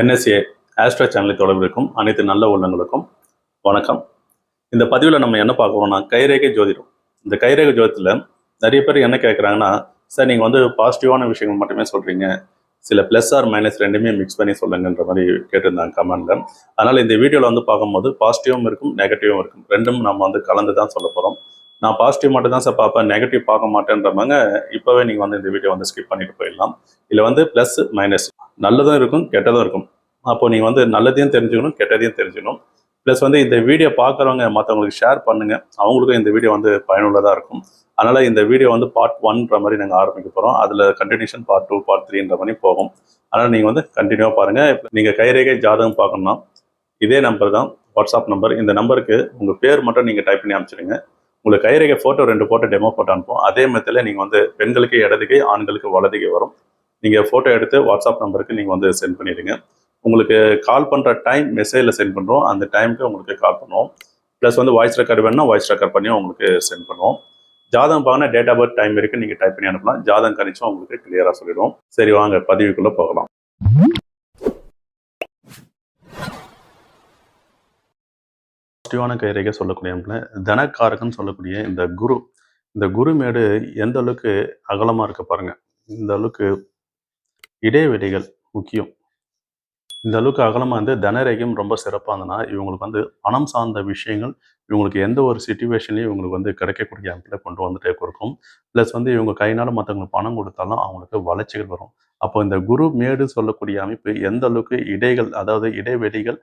NSA ஆஸ்ட்ரா சேனலை தொடர்பிருக்கும் அனைத்து நல்ல உள்ளங்களுக்கும் வணக்கம். இந்த பதிவில் நம்ம என்ன பார்க்குறோம்னா கைரேகை ஜோதிடம். இந்த கைரேகை ஜோதிடத்தில் நிறைய பேர் என்ன கேட்குறாங்கன்னா சார் நீங்கள் வந்து பாசிட்டிவான விஷயங்கள் மட்டுமே சொல்கிறீங்க சில ப்ளஸ் ஆர் மைனஸ் ரெண்டுமே மிக்ஸ் பண்ணி சொல்லுங்கன்ற மாதிரி கேட்டிருந்தாங்க கமெண்டில் அதனால் இந்த வீடியோவில் வந்து பார்க்கும்போது பாசிட்டிவும் இருக்கும் நெகட்டிவும் இருக்கும். ரெண்டும் நம்ம வந்து கலந்து தான் சொல்ல போகிறோம் நான் பாசிட்டிவ் மட்டும் தான் சார் பார்ப்பேன் நெகட்டிவ் பார்க்க மாட்டேன்றவங்க இப்போவே நீங்கள் வந்து இந்த வீடியோ வந்து ஸ்கிப் பண்ணிட்டு போயிடலாம். இதில் வந்து ப்ளஸ் மைனஸ் நல்லதும் இருக்கும் கெட்டதும் இருக்கும். அப்போ நீங்கள் வந்து நல்லதையும் தெரிஞ்சுக்கணும் கெட்டதையும் தெரிஞ்சுக்கணும். ப்ளஸ் வந்து இந்த வீடியோ பார்க்குறவங்க மற்றவங்களுக்கு ஷேர் பண்ணுங்கள் அவங்களுக்கும் இந்த வீடியோ வந்து பயனுள்ளதாக இருக்கும். அதனால் இந்த வீடியோ வந்து பார்ட் ஒன்ற மாதிரி நாங்கள் ஆரம்பிக்க போகிறோம் அதில் கண்டினியூஷன் பார்ட் டூ பார்ட் த்ரீன்ற மாதிரி போகும். அதனால் நீங்கள் வந்து கண்டினியூவாக பாருங்கள் இப்போ நீங்கள் கைரேகை ஜாதகம் பார்க்கணும்னா இதே நம்பர் தான் வாட்ஸ்அப் நம்பர் இந்த நம்பருக்கு உங்கள் பேர் மட்டும் நீங்கள் டைப் பண்ணி அனுப்பிச்சிடுங்க. உங்களுக்கு கைரேகை ஃபோட்டோ ரெண்டு ஃபோட்டோ டெமோ ஃபோட்டோ அனுப்பும் அதே மெத்தடில் நீங்கள் வந்து பெண்களுக்கு இடதுக்கு ஆண்களுக்கு வலதுக்கு வரும். நீங்கள் ஃபோட்டோ எடுத்து வாட்ஸ்அப் நம்பருக்கு நீங்கள் வந்து சென்ட் பண்ணிடுங்க. உங்களுக்கு கால் பண்ணுற டைம் மெசேஜில் சென்ட் பண்ணுறோம் அந்த டைமுக்கு உங்களுக்கு கால் பண்ணுவோம். ப்ளஸ் வந்து வாய்ஸ் ரெக்கார்டு வேணும்னா வாய்ஸ் ரெக்கார்ட் பண்ணி உங்களுக்கு சென்ட் பண்ணுவோம். ஜாதகம் பார்க்கணும் டேட் ஆஃப் பர்த் டைம் இருக்குது நீங்கள் டைப் பண்ணி அனுப்பலாம். ஜாதகம் கணிச்சும் உங்களுக்கு கிளியராக சொல்லிடுவோம் சரி வாங்க பதிவுக்குள்ளே போகலாம். பாசிட்டிவான கைரேகை சொல்லக்கூடிய தனக்காரகன் சொல்லக்கூடிய இந்த குரு. இந்த குருமேடு எந்த அளவுக்கு அகலமாக இருக்க பாருங்க. இந்த அளவுக்கு இடைவெளிகள் முக்கியம். இந்த அளவுக்கு அகலமாக வந்து தனரேகம் ரொம்ப சிறப்பாக இருந்ததுன்னா இவங்களுக்கு வந்து பணம் சார்ந்த விஷயங்கள் இவங்களுக்கு எந்த ஒரு சுச்சுவேஷன்லையும் இவங்களுக்கு வந்து கிடைக்கக்கூடிய அமைப்பில் கொண்டு வந்துட்டே இருக்கும். ப்ளஸ் வந்து இவங்க கையினால் மற்றவங்களுக்கு பணம் கொடுத்தாலும் அவங்களுக்கு வளர்ச்சிகள் வரும். அப்போ இந்த குரு மேடு சொல்லக்கூடிய அமைப்பு எந்த அளவுக்கு இடைகள் அதாவது இடைவெளிகள்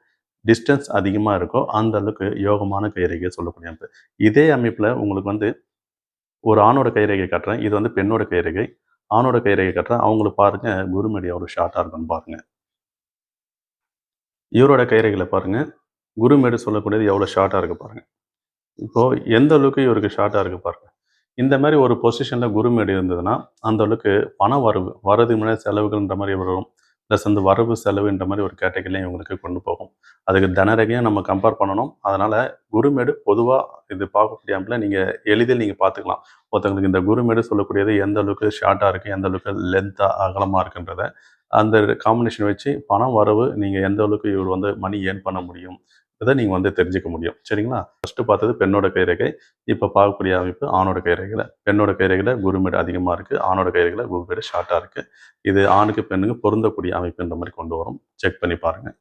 டிஸ்டன்ஸ் அதிகமாக இருக்கோ அந்த அளவுக்கு யோகமான கைரேகை சொல்லக்கூடிய அமைப்பு. இதே அமைப்பில் உங்களுக்கு வந்து ஒரு ஆணோட கைரேகை கட்டுறேன். இது வந்து பெண்ணோட கைரேகை. ஆணோட கைரேகை கட்டுறேன். அவங்களுக்கு பாருங்கள் குருமேடு எவ்வளோ ஷார்ட்டாக இருக்குன்னு பாருங்கள் இவரோட கைரேகையில் பாருங்கள் குருமேடு சொல்லக்கூடியது எவ்வளோ ஷார்ட்டாக இருக்கு பாருங்கள் இப்போது எந்த அளவுக்கு இவருக்கு ஷார்ட்டாக இருக்கு பாருங்கள் இந்த மாதிரி ஒரு பொசிஷனில் குருமேடு இருந்ததுன்னா அந்த அளவுக்கு பண வரவு வரது முன்னாடி செலவுகள்ன்ற மாதிரி வரும். ப்ளஸ் வந்து வரவு செலவுன்ற மாதிரி ஒரு கேட்டகரிலையும் இவங்களுக்கு கொண்டு போகும். அதுக்கு தனரகையும் நம்ம கம்பேர் பண்ணணும். அதனால் குருமேடு பொதுவாக இது பார்க்கக்கூடிய அமைப்பில் நீங்கள் எளிதில் நீங்கள் பார்த்துக்கலாம். ஒருத்தங்களுக்கு இந்த குருமேடு சொல்லக்கூடியது எந்த அளவுக்கு ஷார்ட்டாக இருக்குது எந்த அளவுக்கு லென்த்தாக அகலமாக இருக்குன்றத அந்த காம்பினேஷன் வச்சு பணம் வரவு நீங்கள் எந்த அளவுக்கு இவர் வந்து மணி ஏர்ன் பண்ண முடியும் இதை நீங்கள் வந்து தெரிஞ்சுக்க முடியும். சரிங்களா? ஃபஸ்ட்டு பார்த்தது பெண்ணோட கைரேகை இப்போ பார்க்கக்கூடிய அமைப்பு ஆணோட கைரேகையில். பெண்ணோட கைரேகையில் குருமேடு அதிகமாக இருக்குது ஆணோட கைரேகையில் குருமேடு ஷார்ட்டாக இருக்குது இது ஆணுக்கு பெண்ணுக்கு பொருந்தக்கூடிய அமைப்புன்ற மாதிரி கொண்டு வரும். செக் பண்ணி பாருங்கள்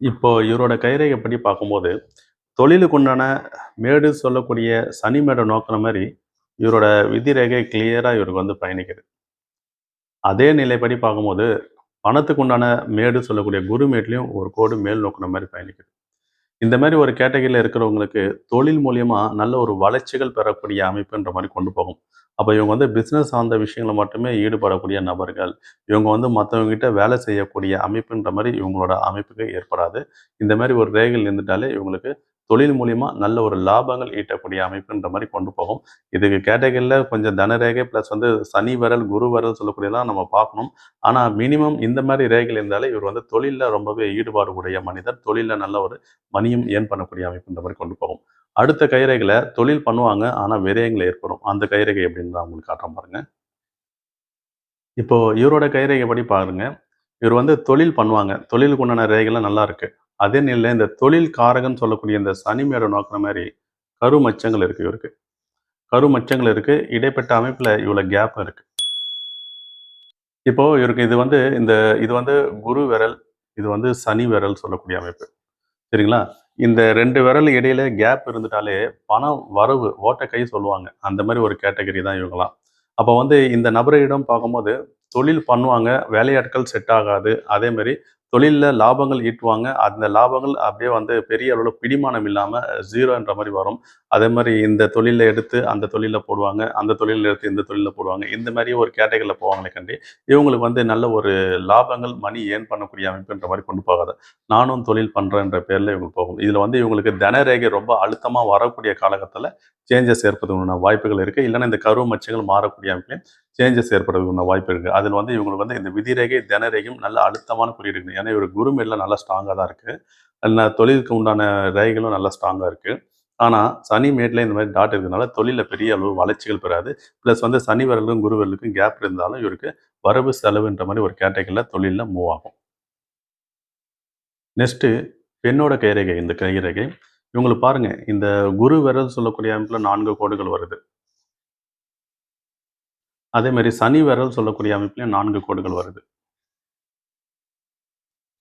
இப்போ இவரோட கைரேகை படி பார்க்கும்போது தொழிலுக்கு உண்டான மேடு சொல்லக்கூடிய சனி மேடை நோக்கிற மாதிரி இவரோட விதி ரேகை கிளியராக இவருக்கு வந்து பயணிக்குது. அதே நிலைப்படி பார்க்கும்போது பணத்துக்கு உண்டான மேடு சொல்லக்கூடிய குரு மேட்லேயும் ஒரு கோடு மேல் நோக்கின மாதிரி பயணிக்குது. இந்த மாதிரி ஒரு கேட்டகரியில் இருக்கிறவங்களுக்கு தொழில் மூலியமாக நல்ல ஒரு வளர்ச்சிகள் பெறக்கூடிய அமைப்புன்ற மாதிரி கொண்டு போகும். அப்போ இவங்க வந்து பிஸ்னஸ் சார்ந்த விஷயங்களை மட்டுமே ஈடுபடக்கூடிய நபர்கள் இவங்க வந்து மற்றவங்ககிட்ட வேலை செய்யக்கூடிய அமைப்புன்ற மாதிரி இவங்களோட அமைப்புக்கு ஏற்படாது. இந்த மாதிரி ஒரு ரேகைகள் இருந்துட்டாலே இவங்களுக்கு தொழில் மூலியமா நல்ல ஒரு லாபங்கள் ஈட்டக்கூடிய அமைப்புன்ற மாதிரி கொண்டு போகும். இதுக்கு கேட்டகரியில் கொஞ்சம் தனரேகை ப்ளஸ் வந்து சனி வரல் குரு வரல் சொல்லக்கூடியதான் நம்ம பார்க்கணும். ஆனால் மினிமம் இந்த மாதிரி ரேகைகள் இருந்தாலே இவர் வந்து தொழிலில் ரொம்பவே ஈடுபாடு உடைய மனிதர். தொழிலில் நல்ல ஒரு மணியும் ஏன் பண்ணக்கூடிய அமைப்புன்ற மாதிரி கொண்டு போகும். அடுத்த கைரேகையில் தொழில் பண்ணுவாங்க ஆனால் விரயங்கள் ஏற்படும். அந்த கைரேகை எப்படின்னு தான் உங்களுக்கு காட்டுறேன் பாருங்க. இப்போ இவரோட கைரேகை படி பாருங்க. இவர் வந்து தொழில் பண்ணுவாங்க. தொழிலுக்கு உண்டான ரேகைலாம் நல்லா இருக்குது அதே நிலையில் இந்த தொழில் காரகன் சொல்லக்கூடிய இந்த சனி நோக்கிற மாதிரி கருமச்சங்கள் இருக்கு இவருக்கு. கருமச்சங்கள் இருக்கு. இடைப்பட்ட அமைப்புல இவ்வளவு கேப் இருக்கு. இப்போ இவருக்கு இது வந்து இந்த இது வந்து குரு விரல் இது வந்து சனி விரல் சொல்லக்கூடிய அமைப்பு. சரிங்களா? இந்த ரெண்டு விரல் இடையில கேப் இருந்துட்டாலே பணம் வரவு ஓட்ட கை சொல்லுவாங்க. அந்த மாதிரி ஒரு கேட்டகரி தான் இவங்களாம் அப்போ வந்து இந்த நபரிடம் பார்க்கும்போது தொழில் பண்ணுவாங்க வேலையாட்கள் செட் ஆகாது. அதே மாதிரி தொழிலில் லாபங்கள் ஈட்டுவாங்க. அந்த லாபங்கள் அப்படியே வந்து பெரிய அளவில் பிடிமானம் இல்லாமல் ஜீரோன்ற மாதிரி வரும். அதே மாதிரி இந்த தொழிலை எடுத்து அந்த தொழிலில் போடுவாங்க அந்த தொழிலில் எடுத்து இந்த தொழிலில் போடுவாங்க. இந்த மாதிரி ஒரு கேட்டகரியில் போவாங்களே கண்டி இவங்களுக்கு வந்து நல்ல ஒரு லாபங்கள் மணி ஏன் பண்ணக்கூடிய அமைப்புன்ற மாதிரி கொண்டு போகாத. நானும் தொழில் பண்ணுறேன்ற பேரில் இவங்களுக்கு போகும். இதில் வந்து இவங்களுக்கு தனரேகை ரொம்ப அழுத்தமாக வரக்கூடிய காலகட்டத்தில் சேஞ்சஸ் ஏற்படுவதற்கான வாய்ப்புகள் இருக்குது இல்லைன்னா இந்த கரு மச்சங்கள் மாறக்கூடிய அமைப்புலையும் சேஞ்சஸ் ஏற்படுவதற்கான வாய்ப்பு இருக்குது அதில் வந்து இவங்களுக்கு வந்து இந்த விதிரேகை தனரேகையும் நல்ல அழுத்தமான குறியீடு இருக்குது ஏன்னா இவர் குருமேல நல்லா ஸ்ட்ராங்காக தான் இருக்குது நல்ல தொழிலுக்கு உண்டான ரேகைகளும் நல்லா ஸ்ட்ராங்காக இருக்குது ஆனால் சனி மேட்டில் இந்த மாதிரி டாட் இருக்கிறதுனால தொழிலில் பெரிய அளவு வளர்ச்சிகள் பெறாது. ப்ளஸ் வந்து சனி வரலுக்கும் குரு வரலுக்கும் கேப் இருந்தாலும் இவருக்கு வரவு செலவுன்ற மாதிரி ஒரு கேட்டகரியில் தொழிலில் மூவ் ஆகும். நெக்ஸ்ட்டு பெண்ணோட கைரேகை இந்த கைரேகை. இவங்களுக்கு பாருங்க இந்த குரு விரல் சொல்லக்கூடிய அமைப்பில் நான்கு கோடுகள் வருது. அதே மாதிரி சனி விரல் சொல்லக்கூடிய அமைப்புலையும் நான்கு கோடுகள் வருது.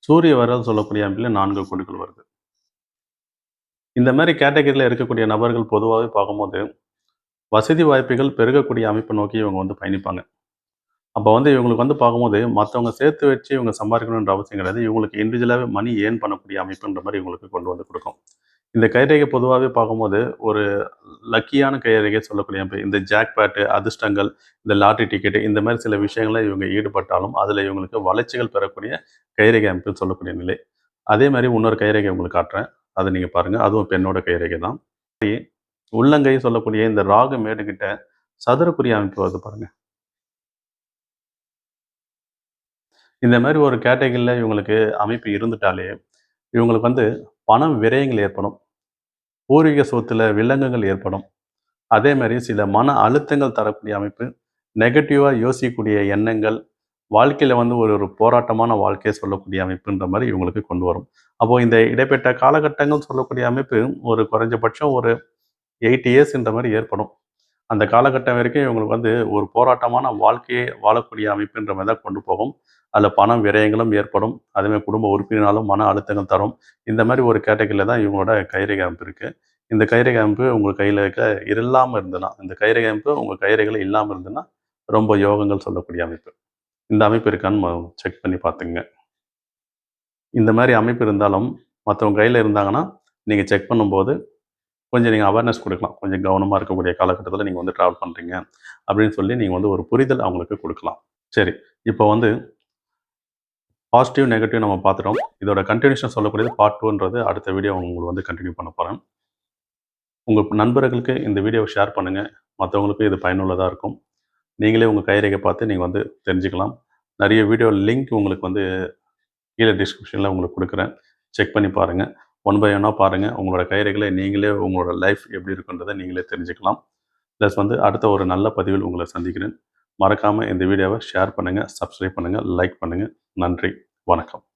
சூரிய விரல் சொல்லக்கூடிய அமைப்பில் நான்கு கோடுகள் வருது. இந்த மாதிரி கேட்டகரியில் இருக்கக்கூடிய நபர்கள் பொதுவாகவே பார்க்கும்போது வசதி வாய்ப்புகள் பெருகக்கூடிய அமைப்பை நோக்கி இவங்க வந்து பயணிப்பாங்க. அப்போ வந்து இவங்களுக்கு வந்து பார்க்கும்போது மற்றவங்க சேர்த்து வச்சு இவங்க சம்பாதிக்கணுன்ற அவசியம் கிடையாது. இவங்களுக்கு இண்டிவிஜுவலாகவே மணி ஏர்ன் பண்ணக்கூடிய அமைப்புன்ற மாதிரி இவங்களுக்கு கொண்டு வந்து கொடுக்கும். இந்த கைரேகை பொதுவாகவே பார்க்கும்போது ஒரு லக்கியான கைரேகை சொல்லக்கூடிய அமைப்பு. இந்த ஜாக்பேட்டு அதிர்ஷ்டங்கள் இந்த லாட்ரி டிக்கெட்டு இந்த மாதிரி சில விஷயங்களில் இவங்க ஈடுபட்டாலும் அதில் இவங்களுக்கு வளர்ச்சிகள் பெறக்கூடிய கைரேகை அமைப்பு சொல்லக்கூடிய நிலை. அதே மாதிரி இன்னொரு கைரேகை உங்களுக்கு காட்டுறேன். அதை நீங்கள் பாருங்கள் அதுவும் பெண்ணோட கைரேகை தான். உள்ளங்கை சொல்லக்கூடிய இந்த ராகு மேடுகிட்ட சதுரக்குரிய அமைப்பு வருது பாருங்க. இந்த மாதிரி ஒரு கேட்டகரியில் இவங்களுக்கு அமைப்பு இருந்துட்டாலே இவங்களுக்கு வந்து பணம் விரயங்கள் ஏற்படும். பூர்வீக சொத்துல வில்லங்கங்கள் ஏற்படும். அதே மாதிரி சில மன அழுத்தங்கள் தரக்கூடிய அமைப்பு நெகட்டிவாக யோசிக்கக்கூடிய எண்ணங்கள் வாழ்க்கையில் வந்து ஒரு ஒரு போராட்டமான வாழ்க்கையை சொல்லக்கூடிய அமைப்புன்ற மாதிரி இவங்களுக்கு கொண்டு வரும். அப்போது இந்த இடைப்பட்ட காலகட்டங்கள் சொல்லக்கூடிய அமைப்பு ஒரு குறைஞ்சபட்சம் ஒரு எயிட் இயர்ஸ்ன்ற மாதிரி ஏற்படும். அந்த காலகட்டம் வரைக்கும் இவங்களுக்கு வந்து ஒரு போராட்டமான வாழ்க்கையை வாழக்கூடிய அமைப்புன்ற மாதிரி தான் கொண்டு போகும். அதில் பணம் விரயங்களும் ஏற்படும். அதேமாதிரி குடும்ப உறுப்பினராலும் மன அழுத்தங்கள் தரும். இந்த மாதிரி ஒரு கேட்டகரியில் தான் இவங்களோட கைரேகை அமைப்பு இருக்குது இந்த கைரேகை அமைப்பு உங்கள் கையில் இருக்க இல்லாமல் இருந்ததுன்னா இந்த கைரேகை அமைப்பு உங்கள் கைரேகையில் இல்லாமல் இருந்ததுன்னா ரொம்ப யோகங்கள் சொல்லக்கூடிய அமைப்பு. இந்த அமைப்பு இருக்கான்னு செக் பண்ணி பார்த்துங்க இந்த மாதிரி அமைப்பு இருந்தாலும் மற்றவங்க கையில் இருந்தாங்கன்னா நீங்கள் செக் பண்ணும்போது கொஞ்சம் நீங்கள் அவேர்னஸ் கொடுக்கலாம். கொஞ்சம் கவனமாக இருக்கக்கூடிய காலகட்டத்தில் நீங்கள் வந்து ட்ராவல் பண்ணுறீங்க அப்படின்னு சொல்லி நீங்கள் வந்து ஒரு புரிதல் அவங்களுக்கு கொடுக்கலாம். சரி இப்போ வந்து பாசிட்டிவ் நெகட்டிவ் நம்ம பார்த்துட்டோம். இதோட கண்டினியூஷன் சொல்லக்கூடியது பார்ட் டூன்றது அடுத்த வீடியோ உங்களுக்கு வந்து கண்டினியூ பண்ண போகிறேன் உங்கள் நண்பர்களுக்கு இந்த வீடியோவை ஷேர் பண்ணுங்கள் மற்றவங்களுக்கும் இது பயனுள்ளதாக இருக்கும். நீங்களே உங்கள் கைரேகை பார்த்து நீங்கள் வந்து தெரிஞ்சுக்கலாம். நிறைய வீடியோ லிங்க் உங்களுக்கு வந்து கீழே டிஸ்கிரிப்ஷனில் உங்களுக்கு கொடுக்குறேன். செக் பண்ணி பாருங்கள் ஒன் பை ஒன்னாக பாருங்கள் உங்களோட கைரேகளை நீங்களே உங்களோட லைஃப் எப்படி இருக்குன்றதை நீங்களே தெரிஞ்சுக்கலாம். ப்ளஸ் வந்து அடுத்த ஒரு நல்ல பதிவில் உங்களை சந்திக்கிறேன். மறக்காமல் இந்த வீடியோவை ஷேர் பண்ணுங்கள் சப்ஸ்கிரைப் பண்ணுங்கள் லைக் பண்ணுங்கள் நன்றி. வணக்கம்.